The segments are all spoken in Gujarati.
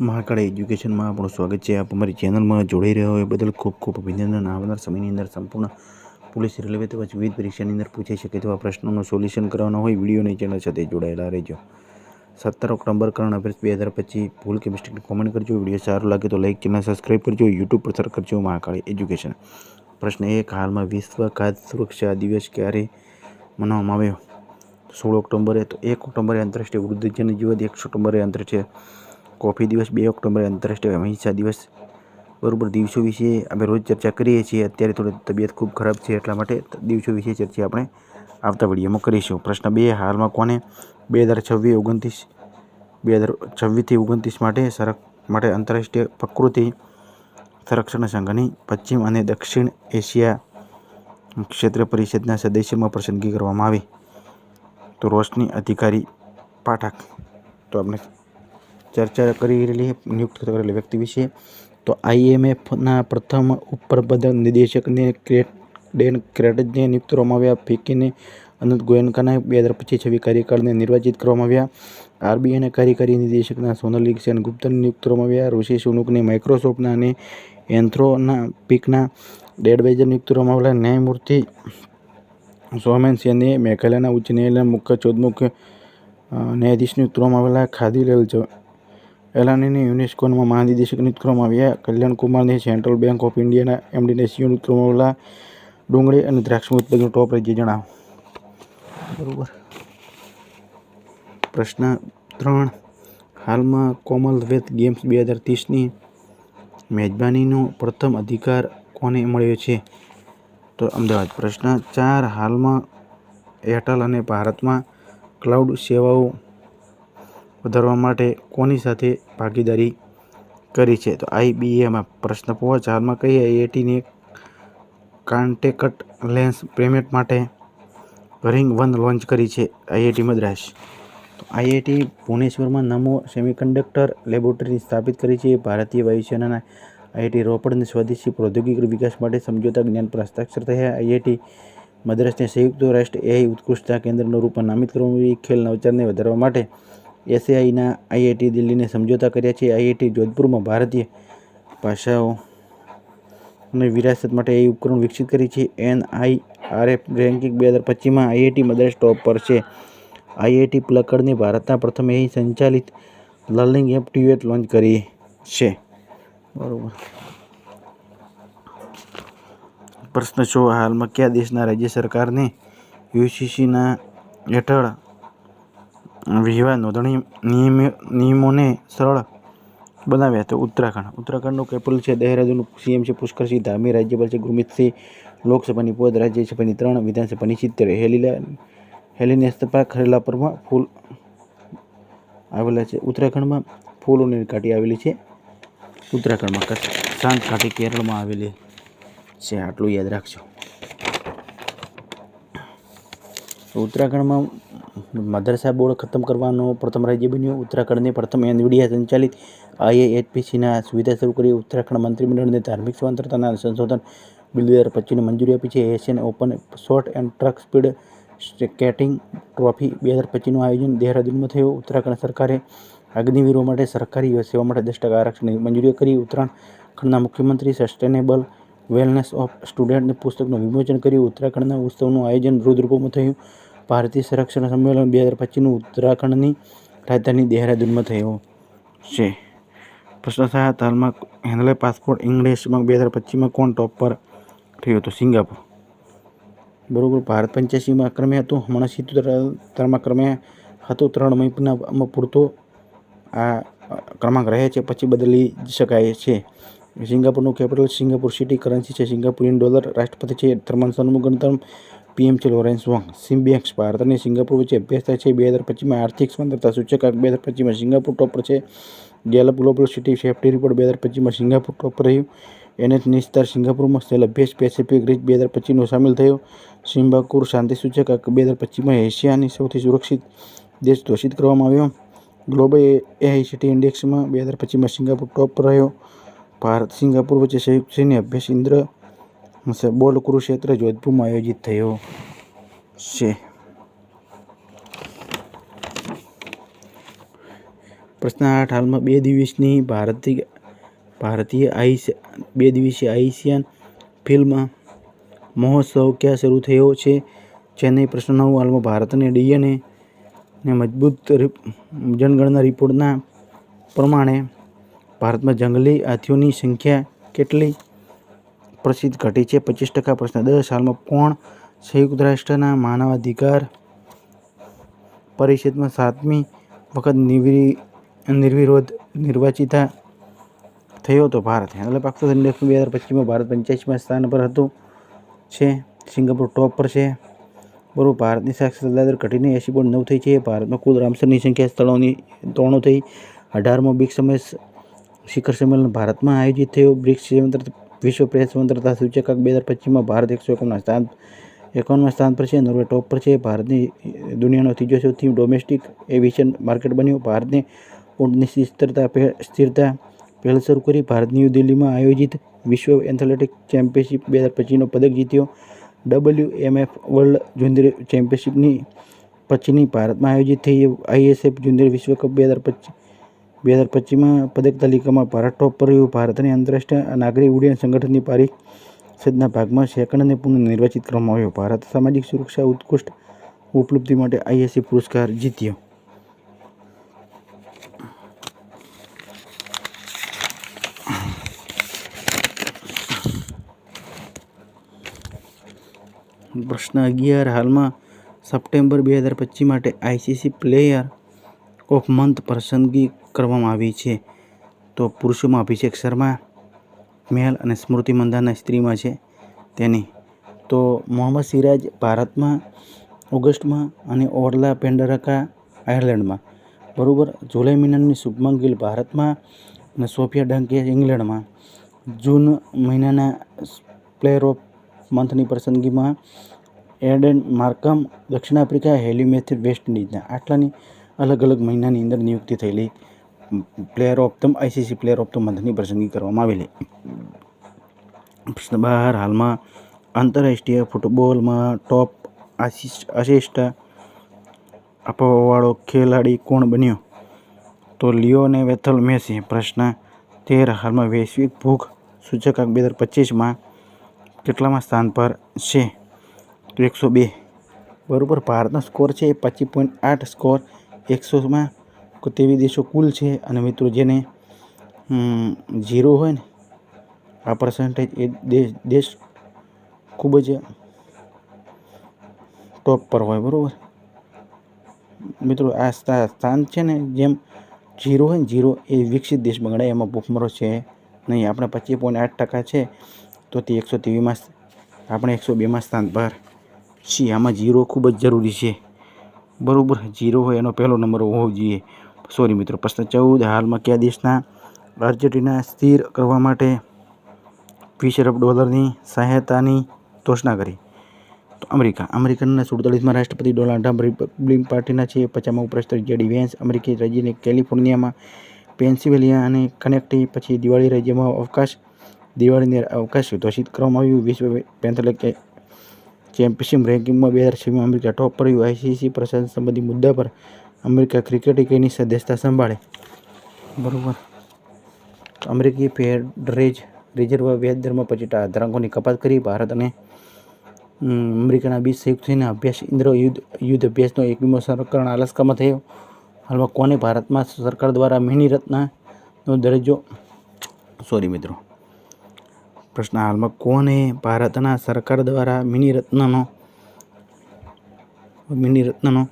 મહાકાળ એજ્યુકેશનમાં આપણું સ્વાગત છે. આપ અમારી ચેનલમાં જોડાઈ રહ્યા હોય બદલ ખૂબ ખૂબ અભિનંદન. આવનાર સમયની અંદર સંપૂર્ણ પોલીસ રેલવે તેમજ વિવિધ પરીક્ષાની અંદર પૂછાઈ શકે તેવા પ્રશ્નોનું સોલ્યુશન કરવાના હોય, વિડીયોની ચેનલ સાથે જોડાયેલા રહેજો. સત્તર ઓક્ટોબર કરંટ અફેર્સ બે હજાર પચીસ. ભૂલ કે મિસ્ટેકને કોમેન્ટ કરજો. વીડિયો સારો લાગે તો લાઇક ચેનલ સબસ્ક્રાઈબ કરજો. યુટ્યુબ પર સર કરજો મહાકાળી એજ્યુકેશન. પ્રશ્ન એક, હાલમાં વિશ્વ ખાદ્ય સુરક્ષા દિવસ ક્યારે મનાવવામાં આવ્યો? સોળ ઓક્ટોબરે તો એક ઓક્ટોબરે આંતરરાષ્ટ્રીય વૃદ્ધજન દિવસ એકસો ઓક્ટોબરે આંતરરાષ્ટ્રીય કોફી દિવસ બે ઓક્ટોબરે આંતરરાષ્ટ્રીય અહિંસા દિવસ. બરોબર, દિવસો વિશે અમે રોજ ચર્ચા કરીએ છીએ. અત્યારે થોડી તબિયત ખૂબ ખરાબ છે એટલા માટે દિવસો વિશે ચર્ચા આપણે આવતા વિડીયોમાં કરીશું. પ્રશ્ન બે, હાલમાં કોને બે હજાર છવ્વીસ ઓગણત્રીસ, બે હજાર છવ્વીસથી ઓગણત્રીસ માટે સરક, માટે આંતરરાષ્ટ્રીય પ્રકૃતિ સંરક્ષણ સંઘની પશ્ચિમ અને દક્ષિણ એશિયા ક્ષેત્ર પરિષદના સદસ્યમાં પસંદગી કરવામાં આવી. તો રોશની અધિકારી પાઠક, તો આપણે ચર્ચા કરી રહેલી નિયુક્ત કરેલી વ્યક્તિ વિશે. તો આઈએમએફના પ્રથમ ઉપપ્રબંધક નિદેશકને ડેન ક્રેટજને નિયુક્ત કરવામાં આવ્યા. ફિકીને અનંત ગોયનકાના બે હજાર પચીસ છવ્વી કાર્યકાળને નિર્વાચિત કરવામાં આવ્યા. આરબીઆઈના કાર્યકારી નિદેશકના સોનલી સેન ગુપ્તાને નિયુક્ત કરવામાં આવ્યા. ઋષિ સુનુકને માઇક્રોસોફ્ટના અને એન્થ્રોના પીકના એડવાઇઝર નિયુક્ત કરવામાં આવેલા. ન્યાયમૂર્તિ સોમેન સેને મેઘાલયના ઉચ્ચ ન્યાયાલયના મુખ્ય ચૌદમુખ ન્યાયાધીશ નિયુક્ત કરવામાં આવેલા. ખાદીલાલ એલાનીને યુનેસ્કોના મહાનિદેશક નિયુક્ત કરવામાં આવ્યા. કલ્યાણ કુમારને સેન્ટ્રલ બેંક ઓફ ઇન્ડિયાના એમડીને સીઓ નિયુક્ત કરવામાં ડુંગળી અને દ્રાક્ષનું ઉત્પાદન ટોપ રાજ્ય જણાવો બરોબર. પ્રશ્ન ત્રણ. હાલમાં કોમનવેલ્થ ગેમ્સ બે હજાર ત્રીસની મેજબાનીનો પ્રથમ અધિકાર કોને મળ્યો છે? તો અમદાવાદ. પ્રશ્ન ચાર. હાલમાં એરટેલ અને ભારતમાં ક્લાઉડ સેવાઓ વધારવા માટે કોની સાથે ભાગીદારી કરી છે? તો આઈબીએમાં પ્રશ્ન પાંચ હાલમાં કઈ આઈઆઈટીને કાન્ટેકટ લેન્સ પેમેન્ટ માટે રિંગ વન લોન્ચ કરી છે આઈઆઈટી મદ્રાસ? તો આઈઆઈટી ભુવનેશ્વરમાં નમો સેમિકન્ડક્ટર લેબોરેટરી સ્થાપિત કરી છે. ભારતીય વાયુસેનાના આઈઆઈટી રોપડને સ્વદેશી પ્રૌદ્યોગિક વિકાસ માટે સમજોતા જ્ઞાન પર હસ્તાક્ષર થયા. આઈઆઈટી મદ્રાસને સંયુક્ત રાષ્ટ્ર એઆઈ ઉત્કૃષ્ટતા કેન્દ્રનું રૂપ નામિત કરવું ખેલ નવચારને વધારવા માટે એસએઆઈના આઈઆઈટી દિલ્હીને સમજોતા કર્યા છે. આઈઆઈટી જોધપુરમાં ભારતીય ભાષાઓ અને વિરાસત માટે એ ઉપકરણ વિકસિત કરી છે. એનઆઈઆરએફ રેન્કિંગ બે હજાર પચીસમાં આઈઆઈટી મદ્રાસ ટોપ પર છે. આઈઆઈટી પ્લકડની ભારતના પ્રથમ એ સંચાલિત લર્નિંગ એપ ટ્યુએટ લોન્ચ કરી છે. બરાબર. પ્રશ્ન છો હાલમાં કયા દેશના રાજ્ય સરકારને યુસીસીના હેઠળ વિવાહ નોંધણી નિયમ, નિયમોને સરળ બનાવ્યા તો ઉત્તરાખંડ. ઉત્તરાખંડનું કેપિટલ છે દહેરાદૂનનું. સીએમ છે પુષ્કરસિંહ ધામી રાજ્યપાલ છે ગુરમીતસિંહ લોકસભાની પદ રાજ્યસભાની ત્રણ, વિધાનસભાની સિત્તેર. હેલીલા હેલિનેસ્તપા ખરેલા પરમાં ફૂલ આવેલા છે. ઉત્તરાખંડમાં ફૂલોની ઘાટી આવેલી છે. ઉત્તરાખંડમાં શાંત ઘાટી કેરળમાં આવેલી છે. આટલું યાદ રાખજો. ઉત્તરાખંડમાં મદ્રસા બોર્ડ ખતમ કરવાનો પ્રથમ રાજ્ય બન્યું, ઉત્તરાખંડને પ્રથમ એનવીડીએ સંચાલિત આઈએએચપીસીના સુવિધા શરૂ કરી ઉત્તરાખંડ મંત્રીમંડળને ધાર્મિક સ્વતંત્રતાના સંશોધન બિલ બે હજાર પચીસને મંજૂરી આપી છે. Asian open short and track speed skating trophy બે હજાર પચીસનું આયોજન દેહરાદૂનમાં થયું. ઉત્તરાખંડ સરકારે અગ્નિવીરો માટે સરકારી સેવા માટે દસ ટકા આરક્ષણની મંજૂરી કરી. ઉત્તરાખંડના મુખ્યમંત્રી સસ્ટેનેબલ વેલનેસ ઓફ સ્ટુડન્ટને પુસ્તકનું વિમોચન કર્યું. ઉત્તરાખંડના ઉત્સવનું આયોજન રુદ્રપુરમાં થયું. ભારતીય સંરક્ષણ સંમેલન બે હજાર પચીસનું ઉત્તરાખંડની રાજધાની દેહરાદૂનમાં થયો છે. પ્રશ્ન સાત હાલમાં હેન્ડલે પાસપોર્ટ ઇંગ્લિશમાં બે હજાર પચીસમાં કોણ ટોપ પર થયું હતું? સિંગાપુર. બરોબર, ભારત પંચ્યાસીમાં ક્રમે હતું, હમણાં સિત્તોતેરમાં ક્રમે હતું, ત્રણ મહિનામાં પૂરતો આ ક્રમાંક રહે છે, પછી બદલી શકાય છે. સિંગાપુરનું કેપિટલ સિંગાપુર સિટી કરન્સી છે, સિંગાપુરિયન ડોલર રાષ્ટ્રપતિ છે થર્મન સન્મુગનતમ પીએમ છે લોરેન્સ વોંગ. સિમ્બેક્સ ભારત અને સિંગાપુર વચ્ચે અભ્યાસ થાય છે. બે હજાર પચીસમાં આર્થિક સ્વતંત્રતા સૂચકાંક બે હજાર પચીસમાં સિંગાપુર ટોપ પર છે. Gallup global city safety report બે હજાર પચીસમાં સિંગાપુર ટોપ રહ્યું. એનએચ નિસ્તાર સિંગાપુરમાં સેલ અભ્યાસ પેસિફિક રીચ બે હજાર પચીસનો સામેલ થયો. સિંગાપુર શાંતિ સૂચકાંક બે હજાર પચીસમાં એશિયાની સૌથી સુરક્ષિત દેશ ઘોષિત કરવામાં આવ્યો. ગ્લોબલ એઆઈ સિટી ઇન્ડેક્સમાં બે હજાર પચીસમાં સિંગાપુર ટોપ રહ્યો. ભારત સિંગાપુર વચ્ચે સંયુક્ત સૈન્ય અભ્યાસ. ઇન્દ્ર બોર્ડ કુરુક્ષેત્ર જોધપુરમાં આયોજિત થયો છે. પ્રશ્ન આઠ, હાલમાં બે દિવસની ભારતીય ભારતીય આઈસ, બે દિવસીય આઈસિયન ફિલ્મ મહોત્સવ ક્યાં શરૂ થયો છે? ચેન્નઈ પ્રશ્ન નવ, હાલમાં ભારતને ડીએનએ ને મજબૂત જનગણના રિપોર્ટના પ્રમાણે ભારતમાં જંગલી હાથીઓની સંખ્યા કેટલી? પ્રસિદ્ધ ઘટી છે. પચીસ ટકા પ્રશ્ન. દર સાલમાં કોણ સંયુક્ત રાષ્ટ્રના માનવાધિકાર પરિષદમાં સાતમી વખત નિર્વિ નિર્વિરોધ નિર્વાચિતા થયો હતો ભારત. એટલે પાકિસ્તાન ઇન્ડેક્સમાં બે હજાર પચીસમાં ભારત પંચ્યાસીમાં સ્થાન પર હતું. છે. સિંગાપુર ટોપ પર છે. બરાબર. ભારતની સાક્ષરતા દર ઘટીને એસી પોઈન્ટ નવ થઈ છે. ભારતમાં કુલ રામસરની સંખ્યા સ્થળોની ત્રણો થઈ. અઢારમો બ્રિક્સ સમય શિખર સંમેલન ભારતમાં આયોજિત થયો. બ્રિક્સ વિશ્વ પ્રેસ સ્વતંત્રતા સૂચકાંક બે હજાર પચીસમાં ભારત એકસો એકોણના સ્થાન એકાવનમાં સ્થાન પર છે. નોર્વે ટોપ પર છે. ભારતની દુનિયાનો ત્રીજો સૌથી ડોમેસ્ટિક એવિએશન માર્કેટ બન્યું. ભારતને ઊંટની સ્થિરતા સ્થિરતા પહેલ શરૂ કરી. ભારત ન્યૂ દિલ્હીમાં આયોજિત વિશ્વ એથ્લેટિક ચેમ્પિયનશિપ બે હજાર પચીસનો પદક જીત્યો. W M F world junior ચેમ્પિયનશિપની પછીની ભારતમાં આયોજિત થઈ. આઈએસએફ જુનિયર વિશ્વ કપ બે હજાર પચીસ બે હજાર પચીસમાં પદક તાલિકામાં ભારત ટોપ પર રહ્યું. ભારતને આંતરરાષ્ટ્રીય નાગરિક ઉડ્ડયન સંગઠનની પરિષદના ભાગમાં સેકન્ડને પુનઃ નિર્વાચિત કરવામાં આવ્યો. ભારત સામાજિક સુરક્ષા, ઉત્કૃષ્ટ ઉપલબ્ધિ માટે આઈએસસી પુરસ્કાર જીત્યો. પ્રશ્ન અગિયાર. હાલમાં સપ્ટેમ્બર બે હજાર પચીસ માટે આઈસીસી પ્લેયર ઓફ મંથ પસંદગી કરવામાં આવી છે. તો પુરુષોમાં અભિષેક શર્મા મેલ અને સ્મૃતિ મંદાના સ્ત્રીમાં છે તેની. તો મોહમ્મદ સિરાજ ભારતમાં, ઓગસ્ટમાં અને ઓરલા પેન્ડરકા આયર્લેન્ડમાં. બરાબર, જુલાઈ મહિનાની શુભમન ગિલ ભારતમાં અને સોફિયા ડંકે ઇંગ્લેન્ડમાં. જૂન મહિનાના પ્લેયર ઓફ મંથની પસંદગીમાં એડન માર્કમ દક્ષિણ આફ્રિકા, હેલી મેથ્યુ વેસ્ટ ઇન્ડિઝના આટલાની અલગ અલગ મહિનાની અંદર નિયુક્તિ થયેલી. Player of the ICC player of the મંથની પસંદગી કરવામાં આવેલી. બાર, હાલમાં આંતરરાષ્ટ્રીય ફૂટબોલમાં ટોપ આસિસ્ટ આસિસ્ટ આપવાવાળો ખેલાડી કોણ બન્યો? તો લિયોને વેથલ મેસી. પ્રશ્ન તેર, હાલમાં વૈશ્વિક ભૂખ સૂચકાંક બે હજાર પચીસમાં કેટલામાં સ્થાન પર છે? એકસો બે. બરાબર, ભારતનો સ્કોર છે એ પચીસ પોઈન્ટ આઠ સ્કોર એકસોમાં તેવી દેશો કુલ છે અને મિત્રો જેને ઝીરો હોય ને, આ પર્સન્ટેજ એ દેશ દેશ ખૂબ જ ટોપ પર હોય, બરાબર? મિત્રો, આ સ્થા- સ્થાન છે ને જેમ જીરો હોય ને જીરો એ વિકસિત દેશમાં ગણાય એમાં ભૂખમરો છે નહીં. આપણે પચીસ પોઈન્ટ આઠ ટકા છે, તો તે એકસો ત્રેવીસમાં આપણે એકસો બેમાં સ્થાન પર છીએ. આમાં જીરો ખૂબ જ જરૂરી છે. બરાબર? જીરો હોય એનો પહેલો નંબર હોવો જોઈએ. સોરી મિત્રો, પ્રશ્ન ચૌદ, હાલમાં કયા દેશના આર્જેટીના સ્થિર કરવા માટે વીસ અરબ ડોલરની સહાયતાની ઘોષણા કરી? તો અમેરિકા. અમેરિકનના સુડતાલીસમાં રાષ્ટ્રપતિ ડોનાલ્ડ ટ્રમ્પ રિપબ્લિક પાર્ટીના છે, પચાસમાં ઉપરાષ્ટ્રપતિ જેડી વેન્સ, અમેરિકી રાજ્યની કેલિફોર્નિયામાં પેન્સિલ્વેનિયા અને કનેક્ટી, પછી દિવાળી રાજ્યમાં અવકાશ, દિવાળીને અવકાશ ઘોષિત કરવામાં આવ્યું. વિશ્વ પેન્થલેક ચેમ્પિયનશિપ રેન્કિંગમાં બે હજાર છવ્વીસમાં અમેરિકા ટોપ પર આઈસીસી પ્રશાસન સંબંધી મુદ્દા પર અમેરિકા ક્રિકેટ એકેની સદસ્યતા સંભાળે બરાબર અમેરિકી ફેડરેજ રિઝર્વ વ્યાજ દરમાં પછી ધારકોની કપાત કરી ભારત અને અમ, અમેરિકાના બીજ સંયુક્ત થઈને અભ્યાસ ઇન્દ્ર યુદ્ધ યુદ્ધ અભ્યાસનો એકવીમો સંસ્કરણ અલાસ્કામાં થયો। હાલમાં કોને ભારતમાં સરકાર દ્વારા મિની રત્નનો દરજ્જો? સોરી મિત્રો. પ્રશ્ન હાલમાં કોને ભારતના સરકાર દ્વારા મિની રત્નનો મિની રત્નનો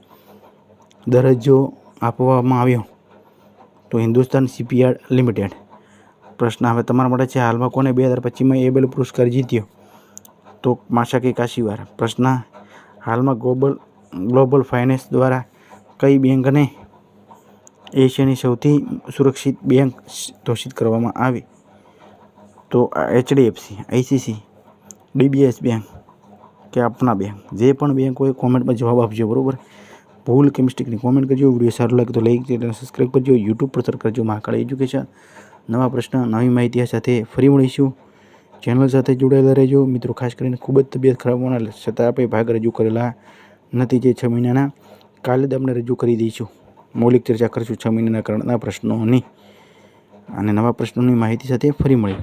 દરજ્જો આપવામાં આવ્યો. તો હિન્દુસ્તાન શિપયાર્ડ લિમિટેડ. પ્રશ્ન હવે તમારા માટે છે, હાલમાં કોને બે હજાર પચીસમાં એબેલ પુરસ્કાર જીત્યો? તો માશાકી કાશીવાર. પ્રશ્ન, હાલમાં ગ્લોબલ ગ્લોબલ ફાઇનાન્સ દ્વારા કઈ બેંકને એશિયાની સૌથી સુરક્ષિત બેંક ઘોષિત કરવામાં આવી? તો એચડીએફસી, આઈસીસી, ડીબીએસ બેંક કે આપના બેંક? જે પણ બેંક હોય કોમેન્ટમાં જવાબ આપજો, બરાબર? ભૂલ કે કોમેન્ટ કરજો. વીડિયો સારો લાગે તો લાઈક સબસ્ક્રાઈબ કરજો. યુટ્યુબ પર સર કરજો મહાકાળ એજ્યુકેશન નવા પ્રશ્ન, નવી માહિતી સાથે ફરી મળીશું. ચેનલ સાથે જોડાયેલા રહેજો. મિત્રો, ખાસ કરીને ખૂબ જ તબિયત ખરાબ હોવાના છતાં આપણે ભાગ રજૂ કરેલા નથી જે છ મહિનાના. કાલે જ આપણે રજૂ કરી દઈશું. મૌલિક ચર્ચા કરીશું છ મહિનાના કરંટના પ્રશ્નોની. અને નવા પ્રશ્નોની માહિતી સાથે ફરી મળી